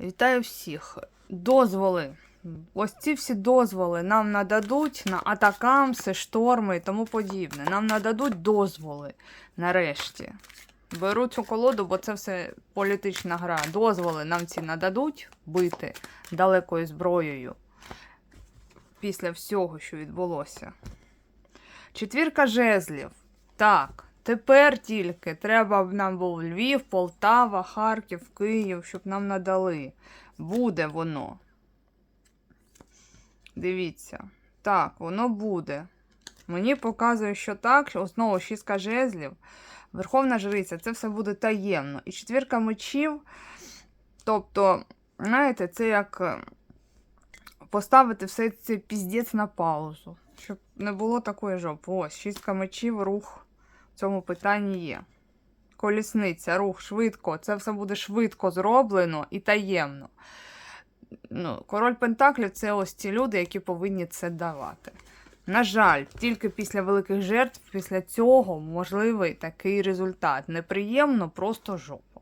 Вітаю всіх. Дозволи. Ось ці всі дозволи нам нададуть на атакамси, шторми і тому подібне. Нам нададуть дозволи нарешті. Беру цю колоду, бо це все політична гра. Дозволи нам ці нададуть бити далекою зброєю після всього, що відбулося. Четвірка жезлів. Так, тепер тільки треба б нам був Львів, Полтава, Харків, Київ, щоб нам надали. Буде воно. Дивіться. Так, воно буде. Мені показує, що так, що знову шістка жезлів. Верховна жриця, це все буде таємно. І четвірка мечів. Тобто, знаєте, це як е, поставити все це піздець на паузу. Щоб не було такої жопи. Ось, шістка мечів, рух цьому питанні є. Колісниця, рух швидко. Це все буде швидко зроблено і таємно. Ну, король Пентаклів це ось ті люди, які повинні це давати. На жаль, тільки після великих жертв, після цього можливий такий результат. Неприємно, просто жопа.